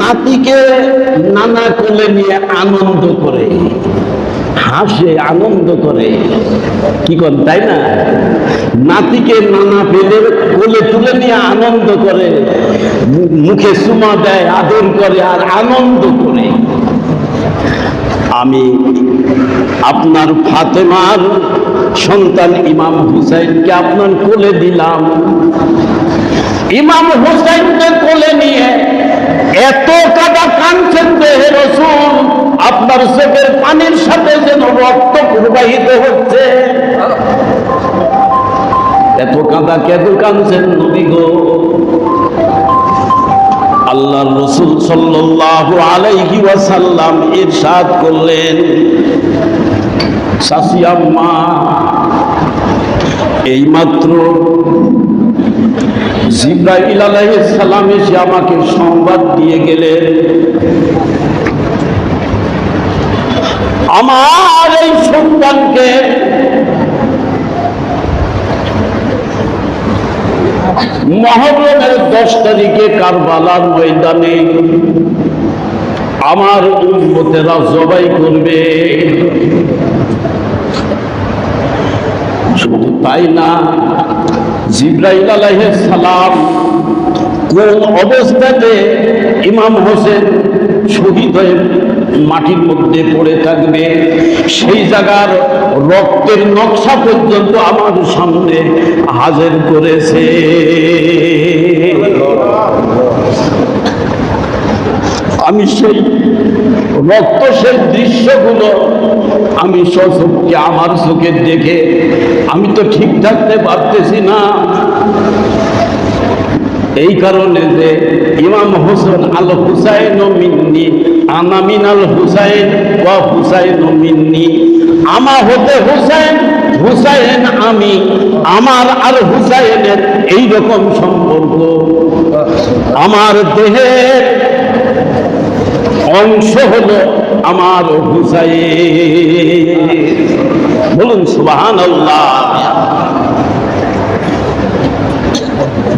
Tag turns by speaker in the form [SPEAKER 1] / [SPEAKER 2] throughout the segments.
[SPEAKER 1] নাতিকে নানা কোলে নিয়ে আনন্দ করে, হাসে, আনন্দ করে। কি কর তাই না? নাতিকে নানা পেলে কোলে তুলে নিয়ে আনন্দ করে মুখে সুমা দেয়, আদর করে আর আনন্দ করে। আমি আপনার ফাতেমার সন্তান ইমাম হুসাইনকে আপনার কোলে দিলাম। ইমাম হুসাইনকে কোলে নিয়ে এত কাদা কাঁদছেন দেহে রসুল, আপনার চোখের পানির সাথে যেন রক্ত প্রবাহিত হচ্ছে। এত কাদা কেন কাঁদছেন নবী গো। আল্লাহ রসুল সাল্লাল্লাহু আলাইহি ওয়াসাল্লাম ইরশাদ করলেন শাসি আম্মা এইমাত্র জিব্রাইল সালাম এসে আমাকে সংবাদ দিয়ে গেলেন আমার এই সন্তানকে মহরমের দশ তারিখে কারবালার ময়দানে আমার উন্মতেরা জবাই করবে। শুধু তাই না জিব্রাইল আলাইহিস সালাম কোন অবস্থাতে ইমাম হোসেন শহীদ হয়ে মাটির মধ্যে পড়ে থাকবে, সেই জায়গার রক্তের নকশা পর্যন্ত আমার সামনে হাজির করেছে। আমি সেই রক্ত সেই দৃশ্যগুলো আমি সচক্ষে আমার চোখে দেখে আমি তো ঠিক থাকতে পারতেছি না। এই কারণে যে ইমাম হোসেন আল হুসাইন ও মিন্নি আনামিন আল হুসাইন ওয়া হুসাইন ও মিন্নি। আমা হতে হুসাইন হুসাইন আমি, আমার আর হুসাইনের এইরকম সম্পর্ক। আমার দেহের অংশ হলো আমার হুসাইন বলুন সুবাহান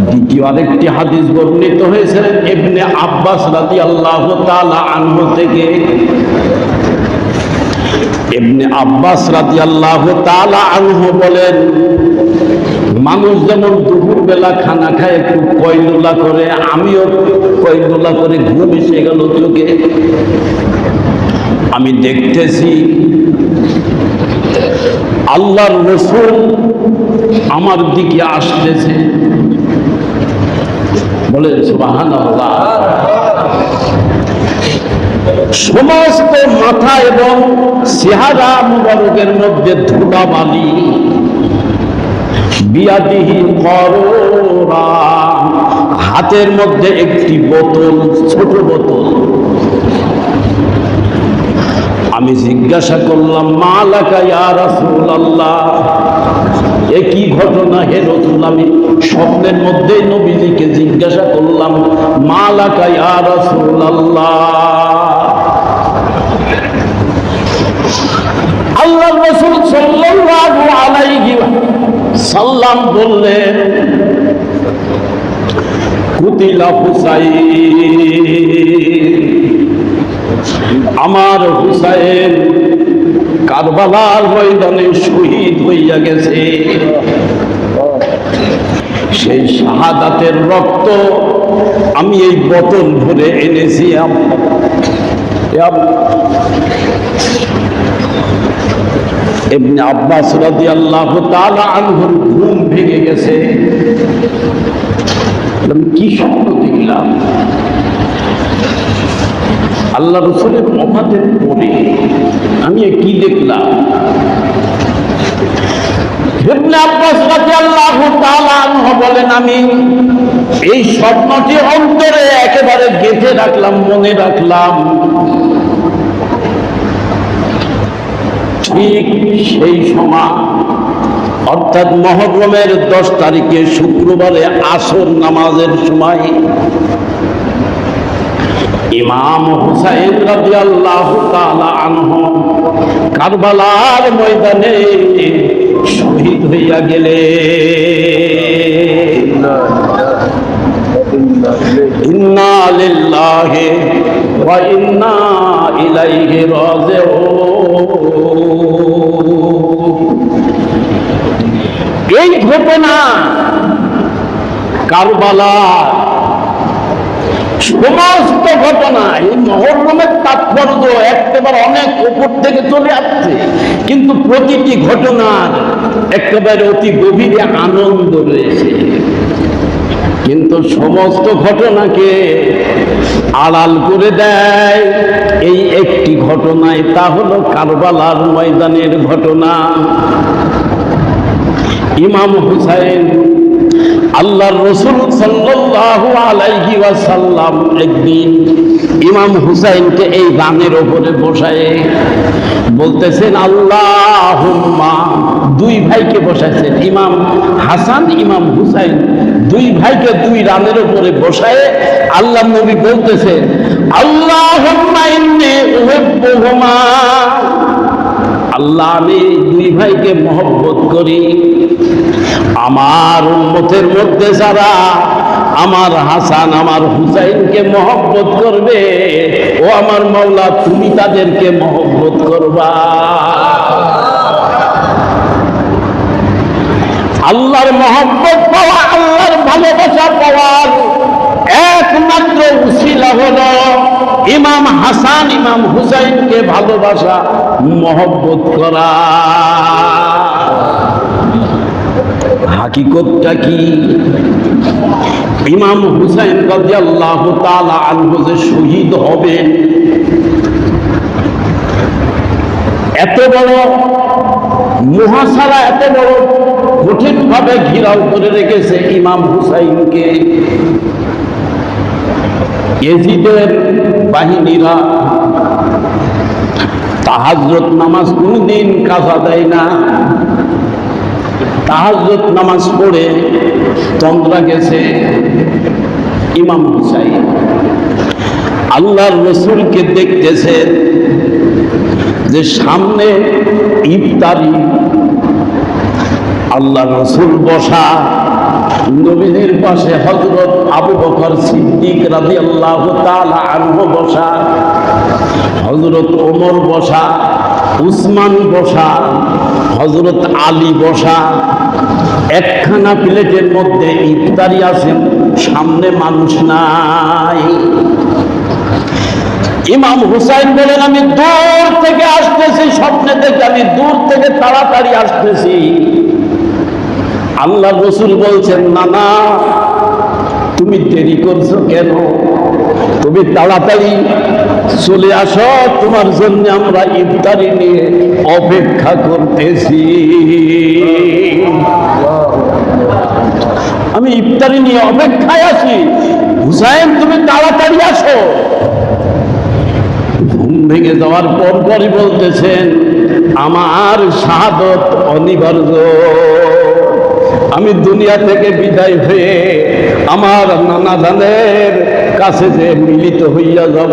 [SPEAKER 1] দ্বিতীয় আরেকটি হাদিস বর্ণিত হয়েছে, ইবনে আব্বাস রাদিয়াল্লাহু তাআলা আনহু থেকে। ইবনে আব্বাস রাদিয়াল্লাহু তাআলা আনহু বলেন মানুষ যেমন দুপুর বেলা খানা খায়, একটু কয়লুলা করে, আমিও কয়লুলা করে ঘুম এসে গেল চোখে। আমি দেখতেছি, আল্লাহর রসুল আমার দিকে আসতেছে। বলে সুবাহান সমস্ত মাথা এবং চেহারা মুবারকের মধ্যে ধুলা বালি হাতের মধ্যে একটি বোতল, ছোট বোতল। আমি জিজ্ঞাসা করলাম মালাকা ইয়া রাসূলুল্লাহ? এ কি ঘটনা হে রসুল? আমি স্বপ্নের মধ্যে নবীজিকে জিজ্ঞাসা করলাম ইয়া রাসূলুল্লাহ? আল্লাহ রসুল সাল্লাল্লাহু সাল্লাম বললেন, কুতিলা হুসাইন, আমার হুসাইন কারবালার ময়দানে শহীদ হইয়া গেছে। সেই শাহাদাতের রক্ত আমি এই বোতল ভরে এনেছি এমনি আব্বাস রাদি আল্লাহ আনহুর ঘুম ভেঙে গেছে। কি স্বপ্ন দেখলাম? আল্লাহ রসুলের মফাতের পরে আমি কি দেখলাম? বলেন, আমি এই স্বপ্নটি অন্তরে একেবারে গেঁথে রাখলাম, মনে রাখলাম। ঠিক সেই সময়। অর্থাৎ মহরমের দশ তারিখে শুক্রবারে আসর নামাজের সময় ইমাম হুসাইন রাদিয়াল্লাহু তাআলা আনহু কারবালার ময়দানে শহীদ হইয়া গেলে ইন্না লিল্লাহি ওয়া ইন্না ঘটনা কারবালা, সমস্ত ঘটনা এই মহরমের তাৎপর্য একেবারে অনেক উপর থেকে চলে আসছে। কিন্তু প্রতিটি ঘটনার একেবারে অতি গভীরে আনন্দ রয়েছে। কিন্তু সমস্ত ঘটনাকে আড়াল করে দেয় এই একটি ঘটনায় তা হলো কারবালার ময়দানের ঘটনা। ইমাম হুসাইন, আল্লাহর রসুল সাল্লাল্লাহু আলাইহি ওয়াসাল্লাম একদিন ইমাম হুসাইনকে এই রানের ওপরে বসায়। বলতেছেন, আল্লাহুম্মা, দুই ভাইকে বসাইছেন, ইমাম হাসান, ইমাম হুসাইন। দুই ভাইকে দুই রানের উপরে বসায় আল্লাহ নবী বলতেছেন উহিব্বুহুমা, আল্লাহ আমি দুই ভাইকে মহব্বত করি। আমার উম্মতের মধ্যে যারা আমার হাসান, আমার হুসাইনকে মহব্বত করবে, ও আমার মাওলা, তুমি তাদেরকে মহব্বত করবা। আল্লাহর মহব্বত পাওয়া, আল্লাহর ভালোবাসা পাওয়ার একমাত্র উসিলা হলো ইমাম হাসান, ইমাম হুসাইনকে ভালোবাসা, মহব্বত করা। হাকিকতটা কি? ইমাম হুসাইন রাদিয়াল্লাহু তাআলা আনহু যে শহীদ হবেন এত বড় মহাসারা, এত বড় কঠিন ভাবে ঘিরাও করে রেখেছে ইমাম হুসাইনকে। এজিদের বাহিনীরা তাহাজ্জত নামাজ কোনদিন কাজা দেয় না। তাহাজ্জত নামাজ পড়ে তন্দ্রা গেছে ইমাম হুসাইন। আল্লাহর রসুলকে দেখতেছে যে সামনে ইফতারি আল্লাহ রসুল বসা, নবীদের পাশে হজরত আবু বকর সিদ্দিক রাজি আল্লাহ আনহু বসা হজরত ওমর বসা উসমান বসা হজরত আলী বসা, একখানা প্লেটের মধ্যে ইফতারি আছেন সামনে মানুষ নাই। ইমাম হুসাইন বলেন, আমি দূর থেকে আসতেছি, স্বপ্নে থেকে আমি দূর থেকে তাড়াতাড়ি আসতেছি। আল্লাহ রসুল বলছেন, না না, তুমি দেরি করছ কেন? তুমি তাড়াতাড়ি চলে আসো, তোমার জন্য আমরা ইফতারি নিয়ে অপেক্ষা করতেছি। আমি ইফতারি নিয়ে অপেক্ষায় আছি। হুসাইন, তুমি তাড়াতাড়ি আসো। ঘুম ভেঙে যাওয়ার পর পরই বলতেছেন, আমার শাহাদত অনিবার্য। আমি দুনিয়া থেকে বিদায় হয়ে আমার নানা ধানের কাছে যে মিলিত হইয়া যাব।